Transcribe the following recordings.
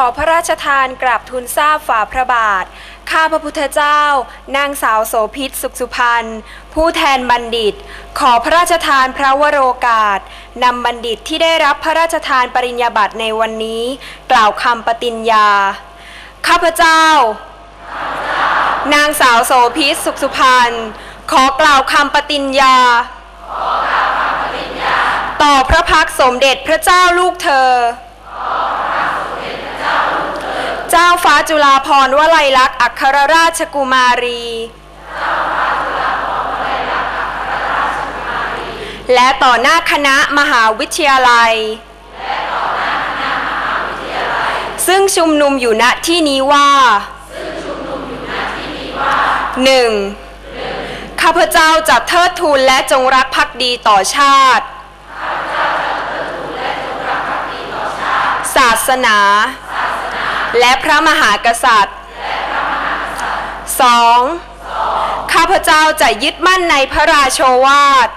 ขอพระราชทานกราบทูลทราบฝ่าพระบาท ข้าพระพุทธเจ้า นางสาวโสภิตสุขสุพรรณผู้แทนบัณฑิต ขอพระราชทานพระวโรกาสนำบัณฑิตที่ได้รับพระราชทานปริญญาบัตรในวันนี้ กล่าวคำปฏิญญา ข้าพเจ้า นางสาวโสภิตสุขสุพรรณขอกล่าวคำปฏิญญา ต่อพระพักสมเด็จพระเจ้าลูกเธอ เจ้าฟ้าจุฬาภรณ์วลัยลักษณ์อัครราชกุมารี และต่อหน้าคณะมหาวิทยาลัย ซึ่งชุมนุมอยู่ณที่นี้ว่าหนึ่งข้าพเจ้าจะเทิดทูนและจงรักภักดีต่อชาติ ศาสนา และพระมหากษัตริย์สองข้าพเจ้าจะยึดมั่นในพระราโชวาท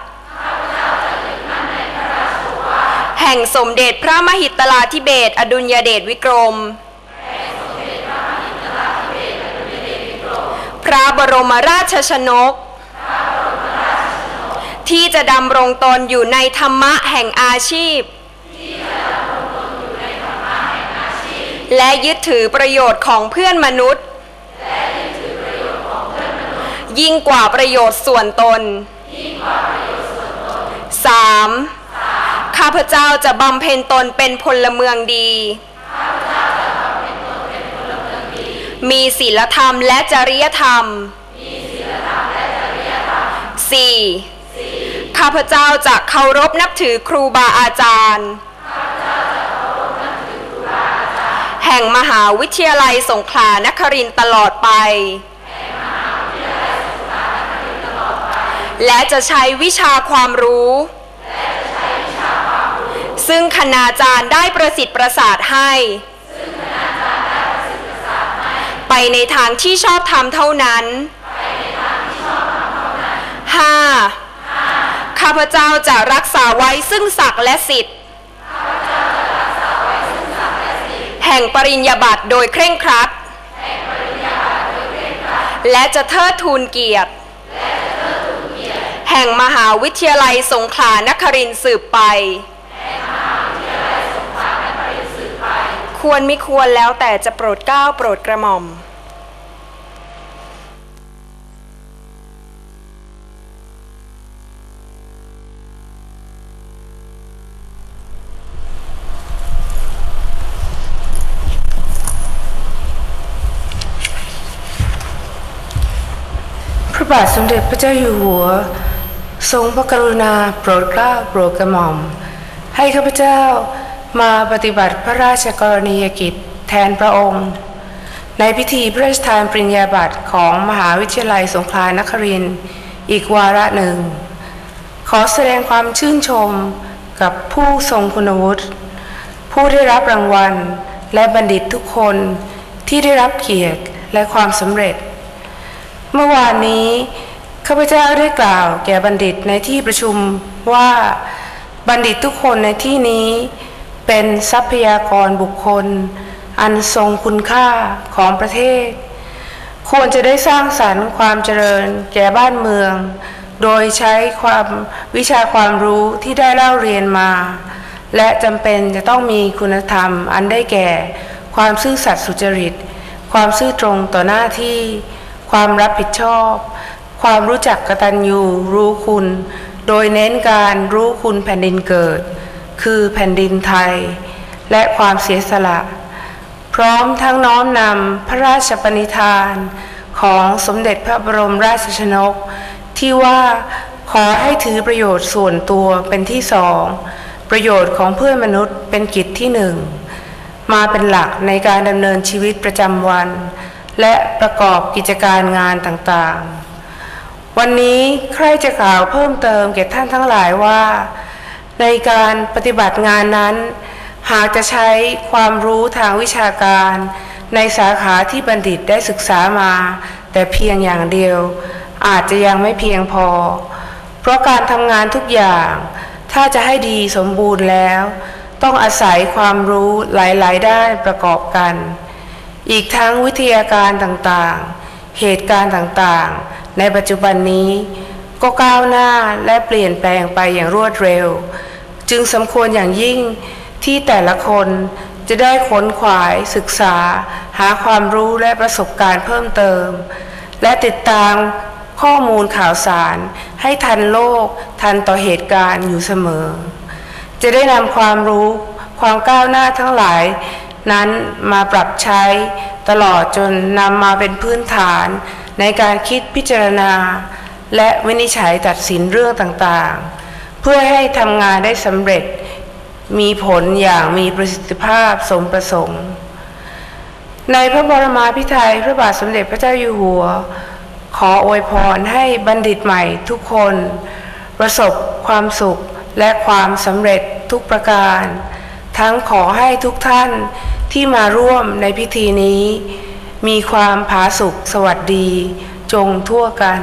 แห่งสมเด็จพระมหิตลาธิเบศรอดุลยเดชวิกรม พระบรมราชชนก ที่จะดำรงตนอยู่ในธรรมะแห่งอาชีพ และยึดถือประโยชน์ของเพื่อนมนุษย์ ยิ่งกว่าประโยชน์ส่วนตน 3. ข้าพเจ้าจะบำเพ็ญตนเป็นพลเมืองดี มีศีลธรรมและจริยธรรม 4. ข้าพเจ้าจะเคารพนับถือครูบาอาจารย์ แห่งมหาวิทยาลัยสงขลานครินตลอดไป และจะใช้วิชาความรู้ ซึ่งคณาจารย์ได้ประสิทธิ์ประสาทให้ ไปในทางที่ชอบธรรมเท่านั้น 5. ข้าพเจ้าจะรักษาไว้ซึ่งศักดิ์และสิทธิ แห่งปริญญาบัตรโดยเคร่งครัด และจะเทิดทูนเกียรติ แห่งมหาวิทยาลัยสงขลานครินทร์สืบไป ควรไม่ควรแล้วแต่จะโปรดเกล้าโปรดกระหม่อม บาทสมเด็จพระเจ้าอยู่หัว ทรงพระกรุณาโปรดเกล้าโปรดกระหม่อม ให้ข้าพเจ้ามาปฏิบัติพระราชกรณียกิจแทนพระองค์ ในพิธีพระราชทานปริญญาบัตรของมหาวิทยาลัยสงขลานครินทร์อีกวาระหนึ่ง ขอแสดงความชื่นชมกับผู้ทรงคุณวุฒิผู้ได้รับรางวัลและบัณฑิตทุกคนที่ได้รับเกียรติและความสำเร็จ เมื่อวานนี้ ข้าพเจ้าได้กล่าวแก่บัณฑิตในที่ประชุมว่าบัณฑิตทุกคนในที่นี้ เป็นทรัพยากรบุคคล อันทรงคุณค่าของประเทศ ควรจะได้สร้างสรรค์ความเจริญแก่บ้านเมือง โดยใช้ความวิชาความรู้ที่ได้เล่าเรียนมา และจำเป็นจะต้องมีคุณธรรมอันได้แก่ ความซื่อสัตย์สุจริต ความซื่อตรงต่อหน้าที่ ความรับผิดชอบ ความรู้จักกตัญญูรู้คุณ โดยเน้นการรู้คุณแผ่นดินเกิด คือแผ่นดินไทย และความเสียสละ พร้อมทั้งน้อมนำพระราชปณิธานของสมเด็จพระบรมราชชนก ที่ว่าขอให้ถือประโยชน์ส่วนตัวเป็นที่สอง ประโยชน์ของเพื่อนมนุษย์เป็นกิจที่หนึ่ง มาเป็นหลักในการดำเนินชีวิตประจำวัน และประกอบกิจการงานต่างๆ วันนี้ใครจะกล่าวเพิ่มเติมแก่ท่านทั้งหลายว่า ในการปฏิบัติงานนั้น หากจะใช้ความรู้ทางวิชาการ ในสาขาที่บัณฑิตได้ศึกษามา แต่เพียงอย่างเดียว อาจจะยังไม่เพียงพอ เพราะการทำงานทุกอย่าง ถ้าจะให้ดีสมบูรณ์แล้ว ต้องอาศัยความรู้หลาย ๆ ด้านประกอบกัน อีกทั้งวิทยาการต่างๆ เหตุการณ์ต่างๆ ในปัจจุบันนี้ก็ก้าวหน้าและเปลี่ยนแปลงไปอย่างรวดเร็ว จึงสมควรอย่างยิ่งที่แต่ละคนจะได้ค้นขวายศึกษา หาความรู้และประสบการณ์เพิ่มเติม และติดตามข้อมูลข่าวสาร ให้ทันโลก ทันต่อเหตุการณ์อยู่เสมอ จะได้นำความรู้ความก้าวหน้าทั้งหลาย นั้นมาปรับใช้ตลอดจนนำมาเป็นพื้นฐานในการคิดพิจารณา และวินิจฉัยตัดสินเรื่องต่างๆ เพื่อให้ทำงานได้สำเร็จมีผลอย่างมีประสิทธิภาพสมประสงค์ ในพระบรมาภิไธยพระบาทสมเด็จพระเจ้าอยู่หัว ขออวยพรให้บัณฑิตใหม่ทุกคน ประสบความสุขและความสำเร็จทุกประการ ทั้งขอให้ทุกท่านที่มาร่วมในพิธีนี้ มีความผาสุกสวัสดี จงทั่วกัน